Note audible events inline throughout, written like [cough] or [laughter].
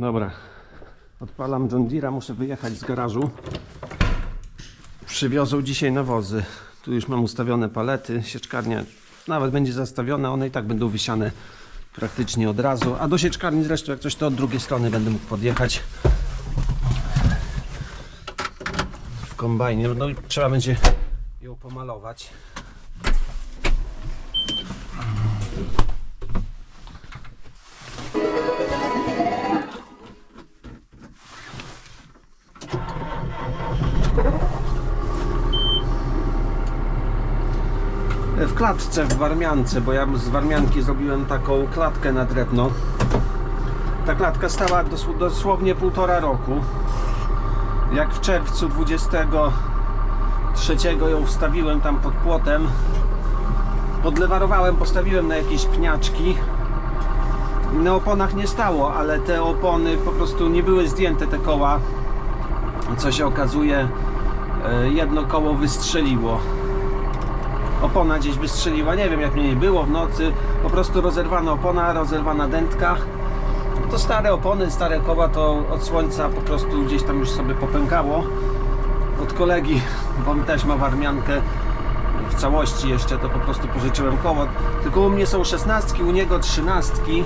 Dobra. Odpalam John Deere'a, muszę wyjechać z garażu. Przywiozą dzisiaj nawozy. Tu już mam ustawione palety, sieczkarnia nawet będzie zastawiona, one i tak będą wysiane praktycznie od razu. A do sieczkarni zresztą jak coś to od drugiej strony będę mógł podjechać. W kombajnie, no i trzeba będzie ją pomalować. Klatce w Warmiance, bo ja z Warmianki zrobiłem taką klatkę na drewno. Ta klatka stała dos- dosłownie półtora roku. Jak w czerwcu 23 ją wstawiłem tam pod płotem, podlewarowałem, postawiłem na jakieś pniaczki. Na oponach nie stało, ale te opony po prostu nie były zdjęte te koła. Co się okazuje, e, jedno koło wystrzeliło opona gdzieś wystrzeliła, nie wiem jak mnie nie było w nocy, po prostu rozerwana opona, rozerwana dętka. To stare opony, stare koła to od słońca po prostu gdzieś tam już sobie popękało. Od kolegi, bo on też ma warmiankę w całości jeszcze, to po prostu pożyczyłem koło. Tylko u mnie są szesnastki, u niego trzynastki.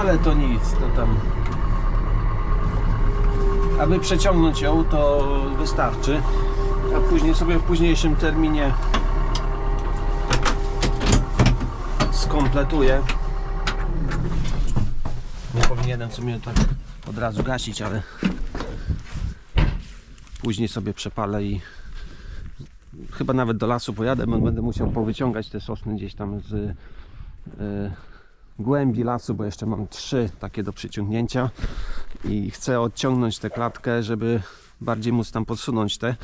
Ale to nic, to tam aby przeciągnąć ją, to wystarczy. A później sobie w późniejszym terminie skompletuję. Nie powinienem sobie tak od razu gasić, ale później sobie przepalę i chyba nawet do lasu pojadę, bo będę musiał powyciągać te sosny gdzieś tam z y, głębi lasu, bo jeszcze mam trzy takie do przyciągnięcia i chcę odciągnąć tę klatkę, żeby bardziej móc tam podsunąć te.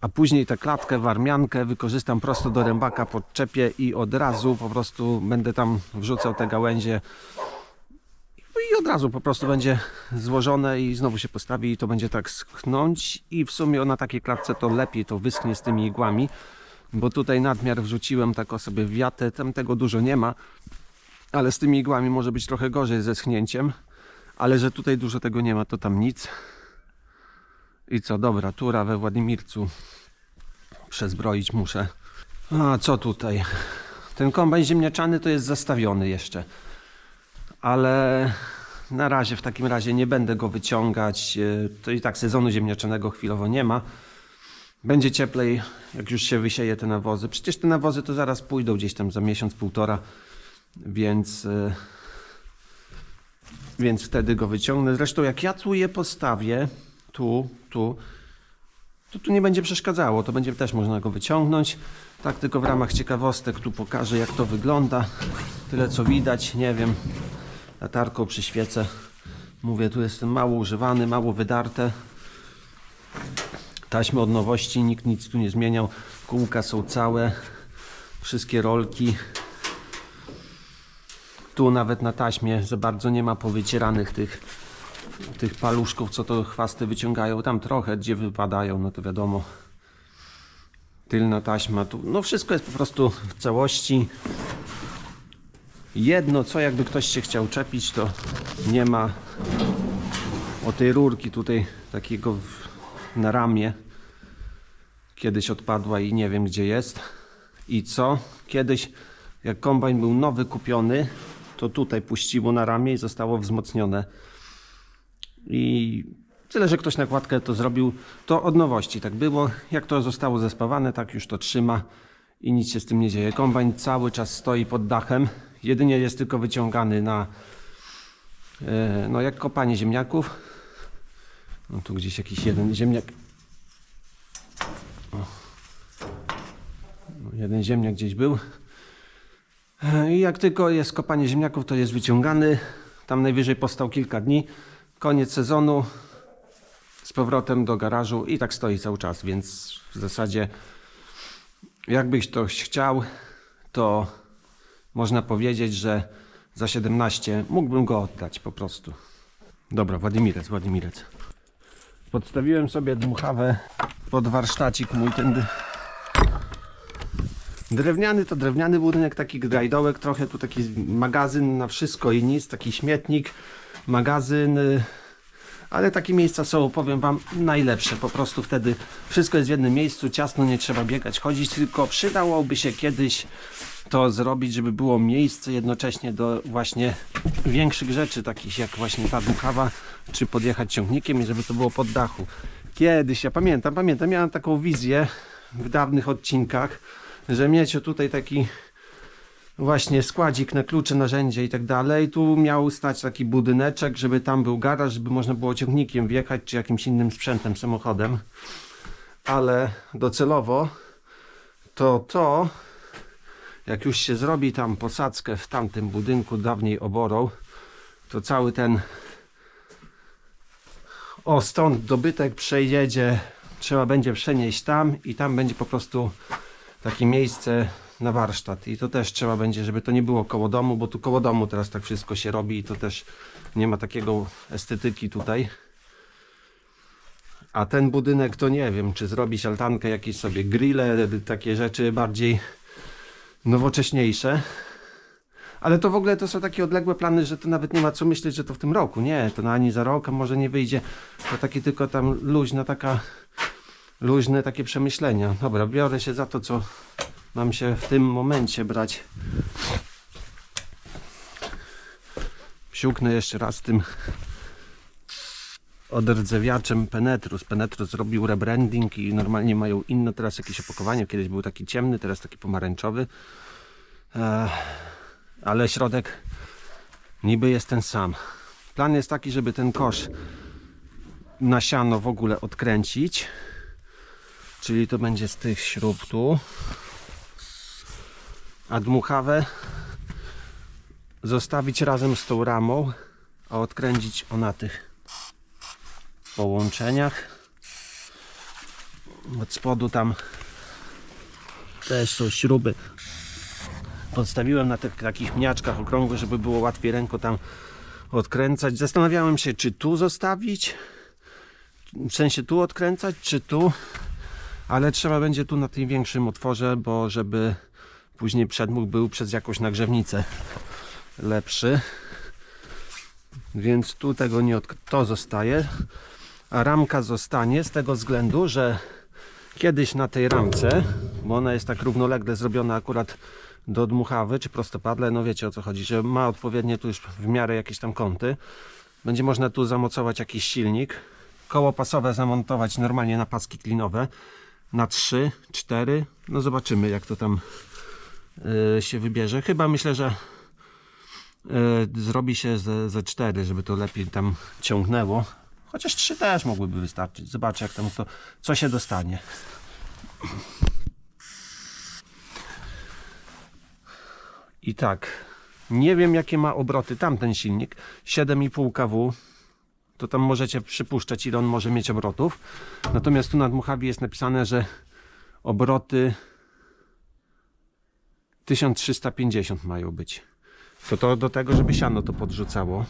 A później tę klatkę, warmiankę wykorzystam prosto do rębaka, podczepię i od razu po prostu będę tam wrzucał te gałęzie. I od razu po prostu będzie złożone i znowu się postawi i to będzie tak schnąć. I w sumie na takiej klatce to lepiej to wyschnie z tymi igłami, bo tutaj nadmiar wrzuciłem tak o sobie wiatę, tam tego dużo nie ma, ale z tymi igłami może być trochę gorzej ze schnięciem, ale że tutaj dużo tego nie ma, to tam nic. I co, dobra, tura we Władimircu przezbroić muszę. A co tutaj? Ten kombajn ziemniaczany to jest zastawiony jeszcze, ale na razie w takim razie nie będę go wyciągać. E, To i tak sezonu ziemniaczanego chwilowo nie ma. Będzie cieplej, jak już się wysieje te nawozy. Przecież te nawozy to zaraz pójdą gdzieś tam za miesiąc, półtora, więc, e, więc wtedy go wyciągnę. Zresztą jak ja tu je postawię, tu, tu, to tu nie będzie przeszkadzało. To będzie też można go wyciągnąć. Tak tylko w ramach ciekawostek tu pokażę jak to wygląda. Tyle co widać, nie wiem. Latarką przyświecę. Mówię, tu jestem mało używany, mało wydarte. Taśmy od nowości, nikt nic tu nie zmieniał. Kółka są całe, wszystkie rolki. Tu nawet na taśmie za bardzo nie ma powycieranych tych, tych paluszków, co to chwasty wyciągają. Tam trochę, gdzie wypadają, no to wiadomo. Tylna taśma, tu, no wszystko jest po prostu w całości. Jedno, co jakby ktoś się chciał czepić, to nie ma o tej rurki tutaj takiego na ramię. Kiedyś odpadła i nie wiem gdzie jest. I co? Kiedyś jak kombajn był nowy kupiony, to tutaj puściło na ramię i zostało wzmocnione. I tyle, że ktoś nakładkę to zrobił, to od nowości tak było. Jak to zostało zespawane, tak już to trzyma i nic się z tym nie dzieje. Kombajn cały czas stoi pod dachem. Jedynie jest tylko wyciągany na e, no jak kopanie ziemniaków. No tu gdzieś jakiś jeden ziemniak. O. No, jeden ziemniak gdzieś był. I jak tylko jest kopanie ziemniaków, to jest wyciągany. Tam najwyżej postał kilka dni. Koniec sezonu. Z powrotem do garażu i tak stoi cały czas, więc w zasadzie jakbyś ktoś chciał, to można powiedzieć, że za 17 mógłbym go oddać po prostu. Dobra, Władimirec, Władimirec. Podstawiłem sobie dmuchawę pod warsztacik mój ten Drewniany. To drewniany budynek, taki grajdołek, trochę tu taki magazyn na wszystko i nic, taki śmietnik, magazyn, y, ale takie miejsca są, powiem Wam, najlepsze. Po prostu wtedy wszystko jest w jednym miejscu, ciasno, nie trzeba biegać, chodzić, tylko przydałoby się kiedyś to zrobić, żeby było miejsce jednocześnie do właśnie większych rzeczy, takich jak właśnie ta dmuchawa, czy podjechać ciągnikiem i żeby to było pod dachu. Kiedyś, ja pamiętam, pamiętam, miałem taką wizję w dawnych odcinkach, że mieć tutaj taki właśnie składzik na klucze, narzędzia i tak dalej. Tu miał stać taki budyneczek, żeby tam był garaż, żeby można było ciągnikiem wjechać, czy jakimś innym sprzętem, samochodem. Ale docelowo to to, jak już się zrobi tam posadzkę w tamtym budynku dawniej oborą, to cały ten o stąd dobytek przejedzie, trzeba będzie przenieść tam i tam będzie po prostu takie miejsce na warsztat i to też trzeba będzie, żeby to nie było koło domu, bo tu koło domu teraz tak wszystko się robi i to też nie ma takiego estetyki tutaj. A ten budynek to nie wiem, czy zrobić altankę, jakieś sobie grille, takie rzeczy bardziej nowocześniejsze. Ale to w ogóle to są takie odległe plany, że to nawet nie ma co myśleć, że to w tym roku. Nie, to na ani za rok, a może nie wyjdzie. To takie tylko tam luźna taka luźne takie przemyślenia. Dobra, biorę się za to, co mam się w tym momencie brać. Siłknę jeszcze raz tym odrdzewiaczem Penetrus. Penetrus zrobił rebranding i normalnie mają inne teraz jakieś opakowanie. Kiedyś był taki ciemny, teraz taki pomarańczowy. Ale środek niby jest ten sam. Plan jest taki, żeby ten kosz na siano w ogóle odkręcić. Czyli to będzie z tych śrub tu. A dmuchawę zostawić razem z tą ramą, a odkręcić o na tych połączeniach. Od spodu tam też są śruby. Podstawiłem na tych takich mniaczkach okrągłych, żeby było łatwiej ręko tam odkręcać. Zastanawiałem się, czy tu zostawić, w sensie tu odkręcać, czy tu, ale trzeba będzie tu na tym większym otworze, bo żeby później przedmuch był przez jakąś nagrzewnicę lepszy. Więc tu tego nie od... to zostaje. A ramka zostanie z tego względu, że kiedyś na tej ramce, bo ona jest tak równolegle zrobiona akurat do dmuchawy czy prostopadle, no wiecie o co chodzi, że ma odpowiednie tu już w miarę jakieś tam kąty. Będzie można tu zamocować jakiś silnik. Koło pasowe zamontować normalnie na paski klinowe na 3, 4. No zobaczymy jak to tam się wybierze. Chyba myślę, że yy, zrobi się ze, ze 4, żeby to lepiej tam ciągnęło. Chociaż 3 też mogłyby wystarczyć. Zobaczę jak tam to, co się dostanie. I tak, nie wiem jakie ma obroty tamten silnik. 7,5 kW. To tam możecie przypuszczać ile on może mieć obrotów. Natomiast tu na dmuchawie jest napisane, że obroty 1350 mają być. To to do tego, żeby siano to podrzucało.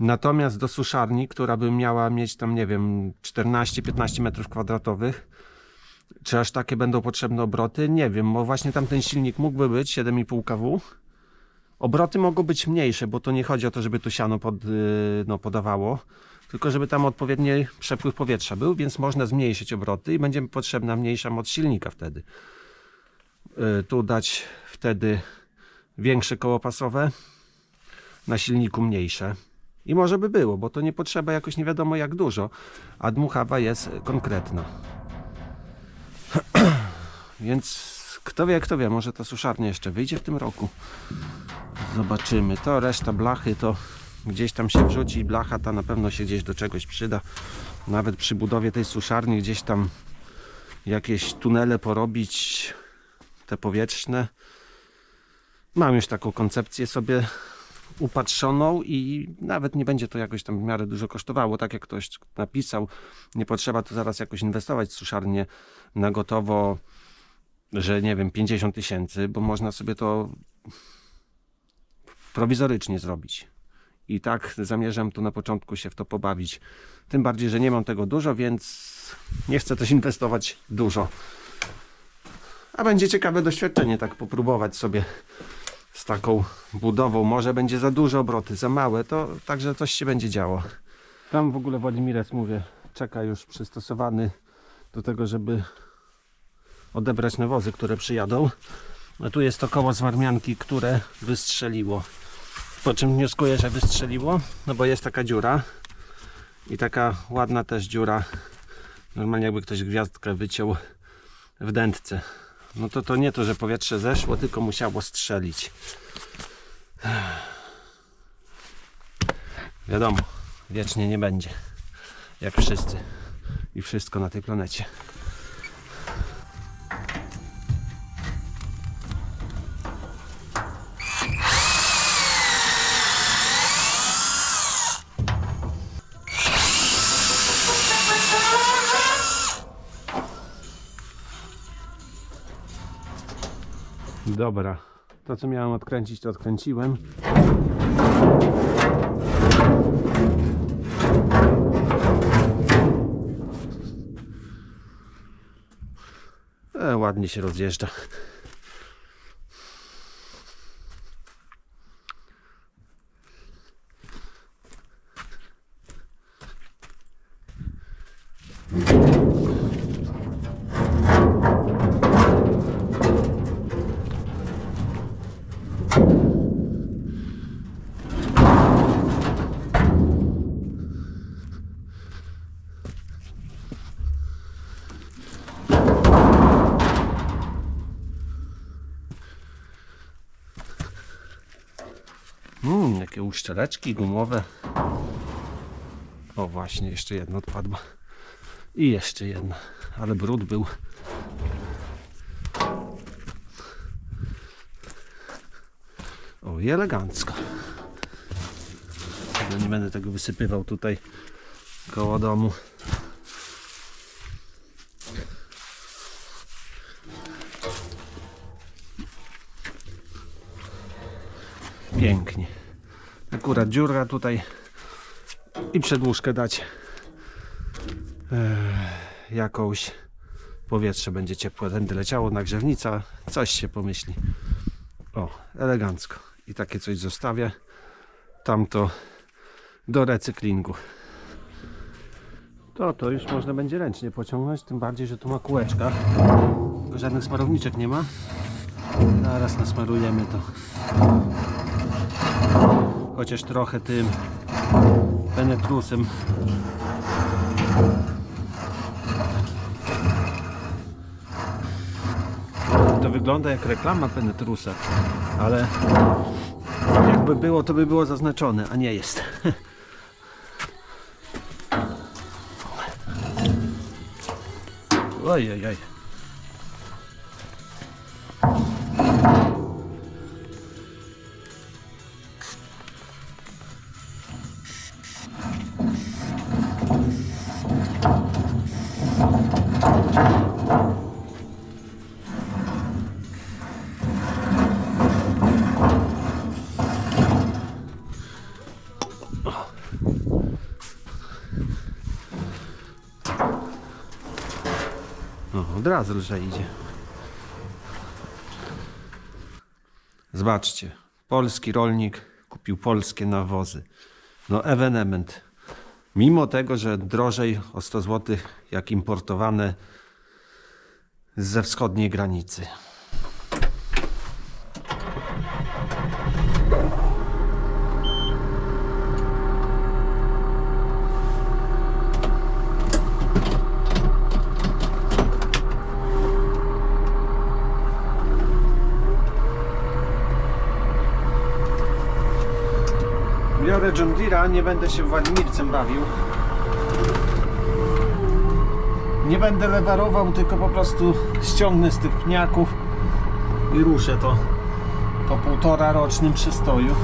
Natomiast do suszarni, która by miała mieć tam, nie wiem, 14-15 metrów kwadratowych, czy aż takie będą potrzebne obroty? Nie wiem, bo właśnie tamten silnik mógłby być 7,5 kW. Obroty mogą być mniejsze, bo to nie chodzi o to, żeby tu siano pod, yy, no, podawało, tylko żeby tam odpowiedni przepływ powietrza był, więc można zmniejszyć obroty i będzie potrzebna mniejsza moc silnika wtedy. Yy, tu dać wtedy większe koło pasowe, na silniku mniejsze. I może by było, bo to nie potrzeba jakoś nie wiadomo jak dużo, a dmuchawa jest konkretna. [clears throat] Więc kto wie, kto wie, może ta suszarnia jeszcze wyjdzie w tym roku. Zobaczymy. To reszta blachy to gdzieś tam się wrzuci. Blacha ta na pewno się gdzieś do czegoś przyda. Nawet przy budowie tej suszarni gdzieś tam jakieś tunele porobić, te powietrzne. Mam już taką koncepcję sobie upatrzoną i nawet nie będzie to jakoś tam w miarę dużo kosztowało, tak jak ktoś napisał. Nie potrzeba tu zaraz jakoś inwestować w suszarnię na gotowo, że nie wiem, 50 tysięcy, bo można sobie to prowizorycznie zrobić. I tak zamierzam tu na początku się w to pobawić. Tym bardziej, że nie mam tego dużo, więc nie chcę też inwestować dużo. A będzie ciekawe doświadczenie, tak popróbować sobie z taką budową. Może będzie za duże obroty, za małe, to także coś się będzie działo. Tam w ogóle Władimirec, mówię, czeka już przystosowany do tego, żeby odebrać nawozy, które przyjadą. A tu jest to koło z warmianki, które wystrzeliło. Po czym wnioskuję, że wystrzeliło? No bo jest taka dziura i taka ładna też dziura. Normalnie jakby ktoś gwiazdkę wyciął w dętce. No to to nie to, że powietrze zeszło, tylko musiało strzelić. [sighs] Wiadomo, wiecznie nie będzie. Jak wszyscy i wszystko na tej planecie. Dobra, to co miałem odkręcić, to odkręciłem. E, ładnie się rozjeżdża. Jakie uszczeleczki gumowe. O właśnie, jeszcze jedno odpadło. I jeszcze jedno, ale brud był. O, i elegancko. Ja nie będę tego wysypywał tutaj koło domu. Pięknie. Akurat dziura tutaj i przedłużkę dać. Jakąś. Powietrze będzie ciepłe tędy leciało nagrzewnica coś się pomyśli. O elegancko. I takie coś zostawię. Tamto do recyklingu. To to już można będzie ręcznie pociągnąć tym bardziej, że tu ma kółeczka. Żadnych smarowniczek nie ma. Zaraz nasmarujemy to chociaż trochę tym penetrusem to wygląda jak reklama penetrusa ale jakby było to by było zaznaczone a nie jest. [laughs] Oj oj od razu lżej idzie. Zobaczcie, polski rolnik kupił polskie nawozy. No ewenement. Mimo tego, że drożej o 100 zł jak importowane ze wschodniej granicy. Biorę John Deere'a, nie będę się Władimircem bawił. Nie będę lewarował, tylko po prostu ściągnę z tych pniaków i ruszę to po półtora rocznym przystoju.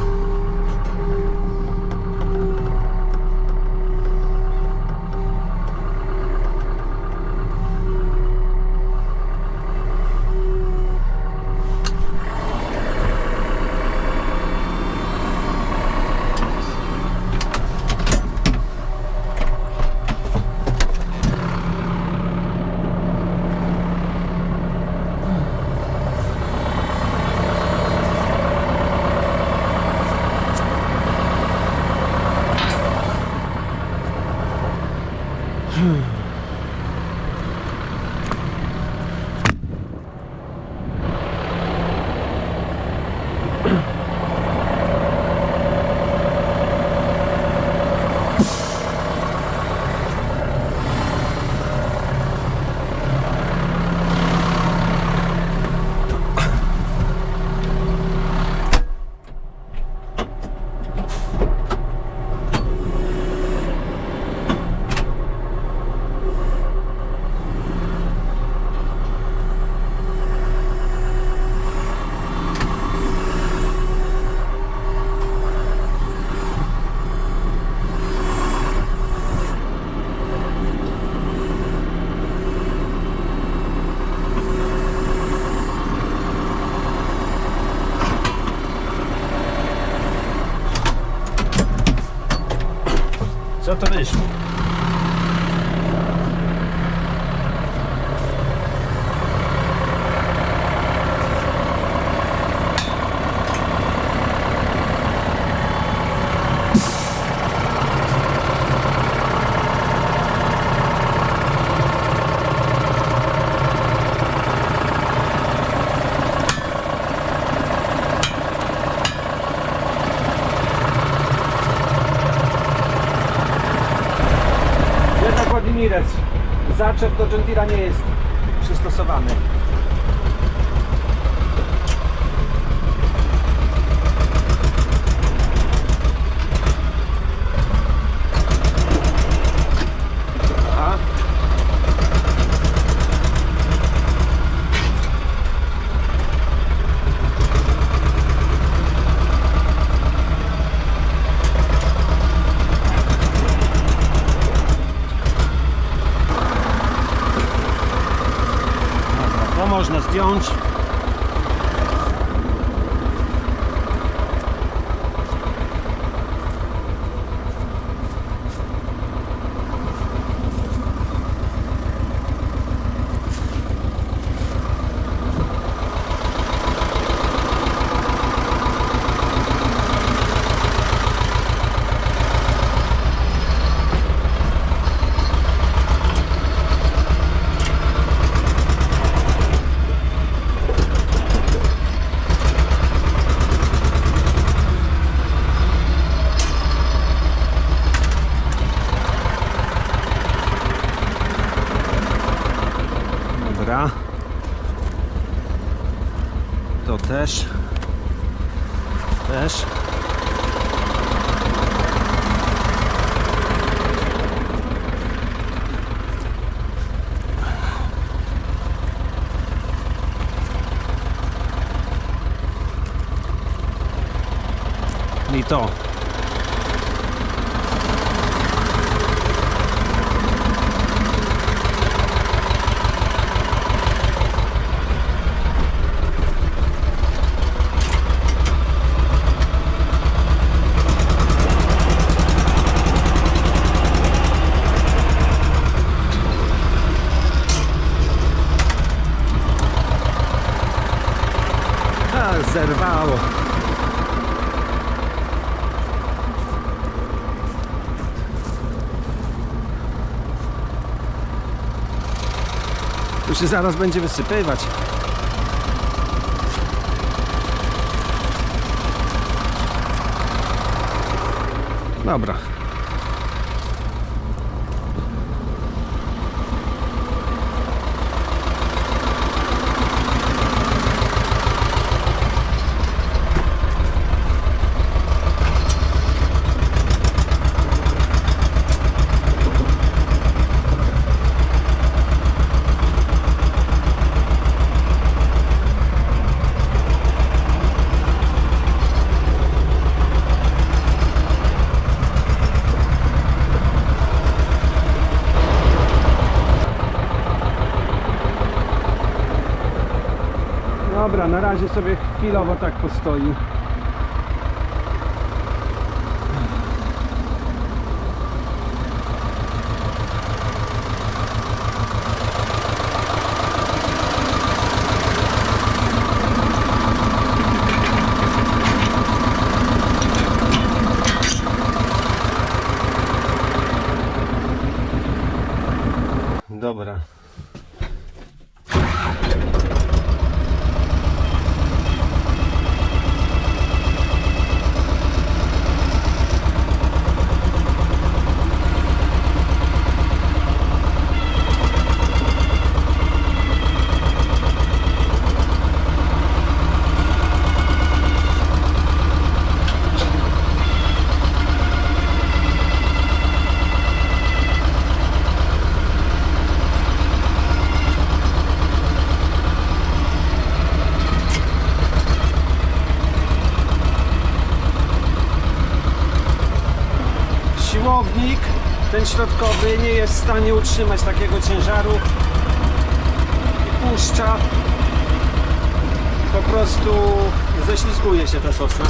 Zaczep do Gentila nie jest przystosowany. Aha. To można zdjąć. Dobra. To też. Też. I to. A, zerwało. Tu się zaraz będzie wysypywać. Dobra. Dobra, na razie sobie chwilowo tak postoi. Dobra. siłownik, ten środkowy, nie jest w stanie utrzymać takiego ciężaru i puszcza. Po prostu ześlizguje się ta sosna.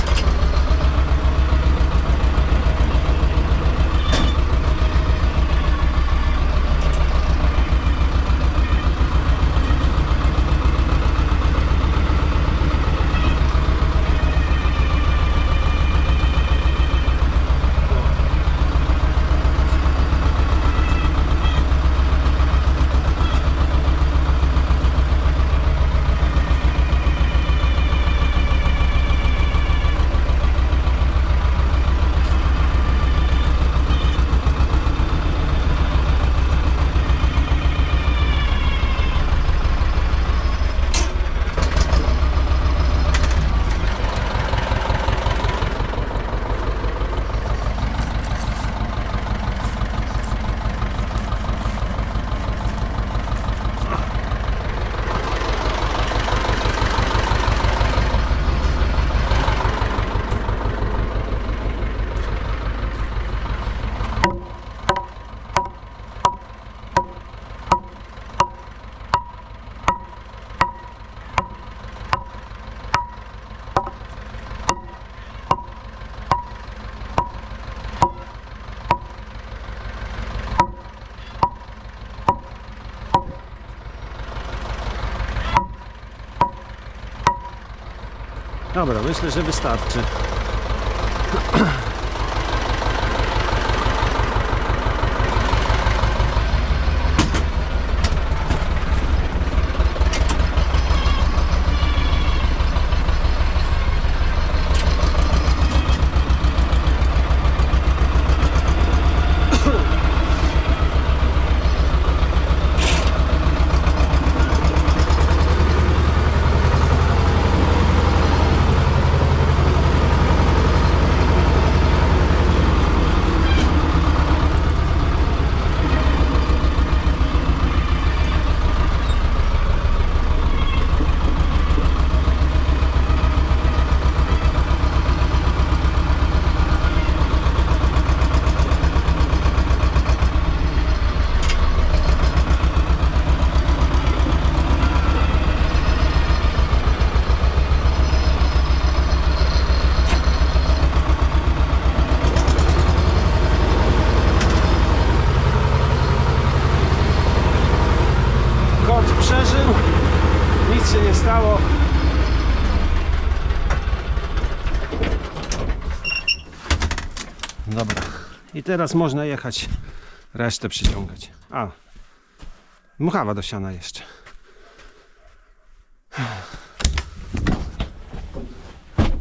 Dobra, myślę, że wystarczy. [clears throat] Kot przeżył, nic się nie stało. Dobra, i teraz można jechać resztę przyciągać. A, muchawa do siana jeszcze.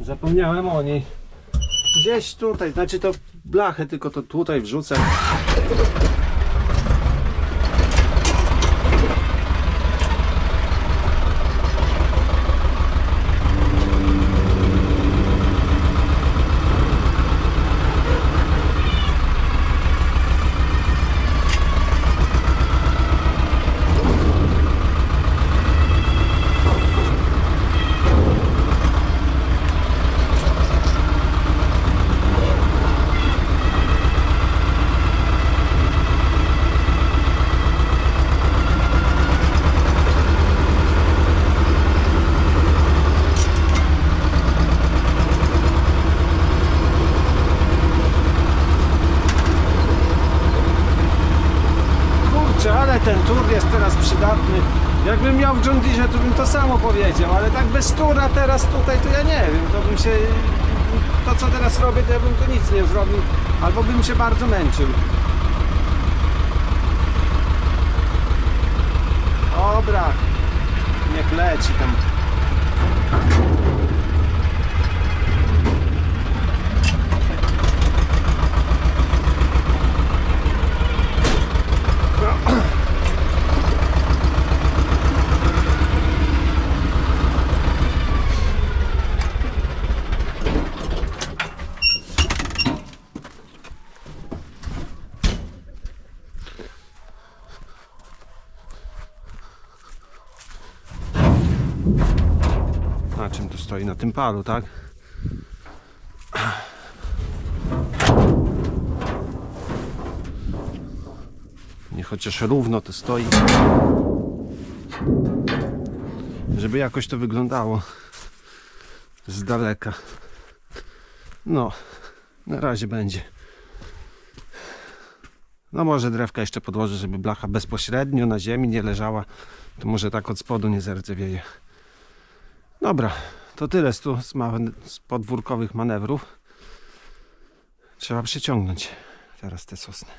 Zapomniałem o niej. Gdzieś tutaj, znaczy to blachę tylko to tutaj wrzucę. Kurczę, ale ten tur jest teraz przydatny. Jakbym miał w John to bym to samo powiedział, ale tak bez tura teraz tutaj, to ja nie wiem, to bym się... To co teraz robię, to ja bym tu nic nie zrobił, albo bym się bardzo męczył. Dobra, niech leci tam. Na czym to stoi? Na tym palu, tak? Nie chociaż równo to stoi. Żeby jakoś to wyglądało z daleka. No, na razie będzie. No może drewka jeszcze podłożę, żeby blacha bezpośrednio na ziemi nie leżała. To może tak od spodu nie zerdzewieje. Dobra, to tyle z, tu, z, z podwórkowych manewrów. Trzeba przyciągnąć teraz te sosny.